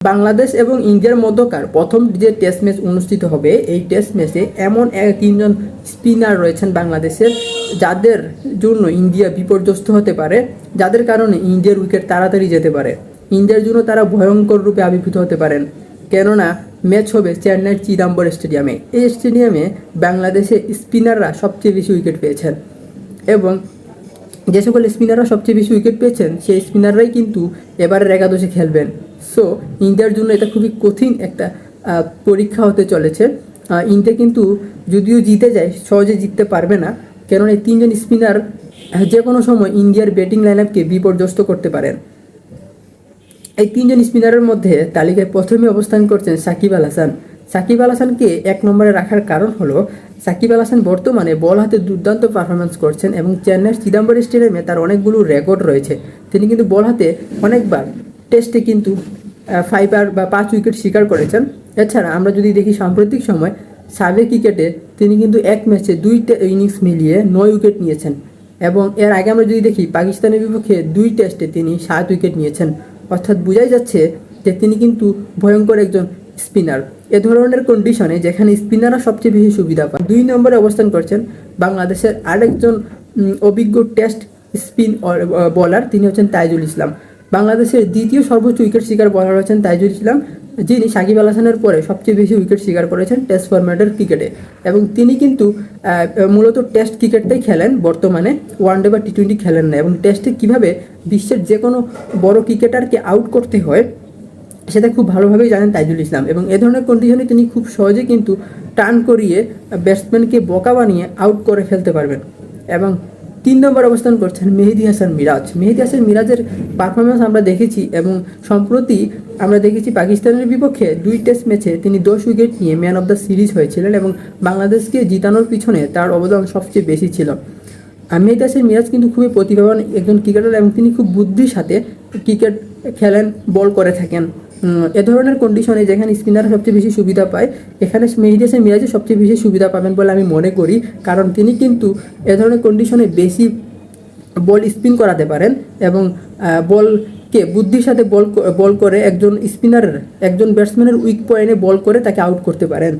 বাংলাদেশ এবং ইন্ডিয়ার মধ্যকার প্রথম যে টেস্ট ম্যাচ অনুষ্ঠিত হবে, এই টেস্ট ম্যাচে এমন এক তিনজন স্পিনার রয়েছেন বাংলাদেশের, যাদের জন্য ইন্ডিয়া বিপর্যস্ত হতে পারে, যাদের কারণে ইন্ডিয়ার উইকেট তাড়াতাড়ি যেতে পারে। ইন্ডিয়ার জন্য তারা ভয়ঙ্কর রূপে আবির্ভূত হতে পারেন। কেননা, ম্যাচ হবে চেন্নাইয়ের চিদাম্বর স্টেডিয়ামে। এই স্টেডিয়ামে বাংলাদেশে স্পিনাররা সবচেয়ে বেশি উইকেট পেয়েছেন এবং যে সকল স্পিনাররা সবচেয়ে বেশি উইকেট পেয়েছেন, সেই স্পিনাররাই কিন্তু এবারের একাদশে খেলবেন। সো ইন্ডিয়ার জন্য এটা খুবই কঠিন একটা পরীক্ষা হতে চলেছে। ইন্ডিয়া কিন্তু যদিও জিতে যায়, সহজে জিততে পারবে না। কেননা এই তিনজন স্পিনার যে কোনো সময় ইন্ডিয়ার ব্যাটিং লাইন আপকে বিপর্যস্ত করতে পারেন। এই তিনজন স্পিনারের মধ্যে তালিকায় প্রথমে অবস্থান করছেন সাকিব আল হাসান। সাকিব আল হাসানকে এক নম্বরে রাখার কারণ হলো, সাকিব আল হাসান বর্তমানে বল হাতে দুর্দান্ত পারফরমেন্স করছেন এবং চেন্নাইয়ের চিদাম্বর স্টেডিয়ামে তার অনেকগুলো রেকর্ড রয়েছে। তিনি কিন্তু বল হাতে অনেকবার টেস্টে কিন্তু ফাইবার বা পাঁচ উইকেট শিকার করেছেন। এছাড়া আমরা যদি দেখি সাম্প্রতিক সময় সাবে ক্রিকেটে তিনি কিন্তু এক ম্যাচে দুইটা ইনিংস মিলিয়ে নয় উইকেট নিয়েছেন এবং এর আগে আমরা যদি দেখি, পাকিস্তানের বিপক্ষে দুই টেস্টে তিনি সাত উইকেট নিয়েছেন। অর্থাৎ বোঝাই যাচ্ছে যে তিনি কিন্তু ভয়ঙ্কর একজন স্পিনার এ ধরনের কন্ডিশনে যেখানে স্পিনাররা সবচেয়ে বেশি সুবিধা পায়। দুই নম্বরে অবস্থান করছেন বাংলাদেশের আরেকজন অভিজ্ঞ টেস্ট স্পিন বলার তিনি হচ্ছেন তাইজুল ইসলাম। বাংলাদেশের দ্বিতীয় সর্বোচ্চ উইকেট শিকার বলার হচ্ছেন তাইজুল ইসলাম, যিনি সাকিব আল হাসানের পরে সবচেয়ে বেশি উইকেট শিকার করেছেন টেস্ট ফরম্যাটের ক্রিকেটে এবং তিনি কিন্তু মূলত টেস্ট ক্রিকেটটাই খেলেন, বর্তমানে ওয়ানডে বা টি টোয়েন্টি খেলেন না। এবং টেস্টে কীভাবে বিশ্বের যে কোনো বড় ক্রিকেটারকে আউট করতে হয়, সেটা খুব ভালোভাবেই জানেন তাইজুল ইসলাম। এবং এ ধরনের কন্ডিশনে তিনি খুব সহজে কিন্তু টার্ন করিয়ে ব্যাটসম্যানকে বোকা বানিয়ে আউট করে ফেলতে পারবেন। এবং তিন নম্বর অবস্থান করছেন মেহেদি হাসান মিরাজ। মেহেদি হাসান মিরাজের পারফরমেন্স আমরা দেখেছি এবং সম্প্রতি আমরা দেখেছি পাকিস্তানের বিপক্ষে দুই টেস্ট ম্যাচে তিনি দশ উইকেট নিয়ে ম্যান অফ দ্য সিরিজ হয়েছিলেন এবং বাংলাদেশকে জিতানোর পিছনে তার অবদান সবচেয়ে বেশি ছিল। মেহেদি হাসান মিরাজ কিন্তু খুবই প্রতিভাবান একজন ক্রিকেটার এবং তিনি খুব বুদ্ধির সাথে ক্রিকেট খেলেন বল করে থাকেন। এ ধরনের কন্ডিশনে যেখানে স্পিনার সবচেয়ে বেশি সুবিধা পায়, এখানে মেহেদি হাসান মিরাজে সবচেয়ে বেশি সুবিধা পাবেন বলে আমি মনে করি। কারণ তিনি কিন্তু এ ধরনের কন্ডিশনে বেশি বল স্পিন করাতে পারেন এবং বল কে বুদ্ধির সাথে বল বল করে একজন স্পিনারের একজন ব্যাটসম্যানের উইক পয়েন্টে বল করে তাকে আউট করতে পারেন।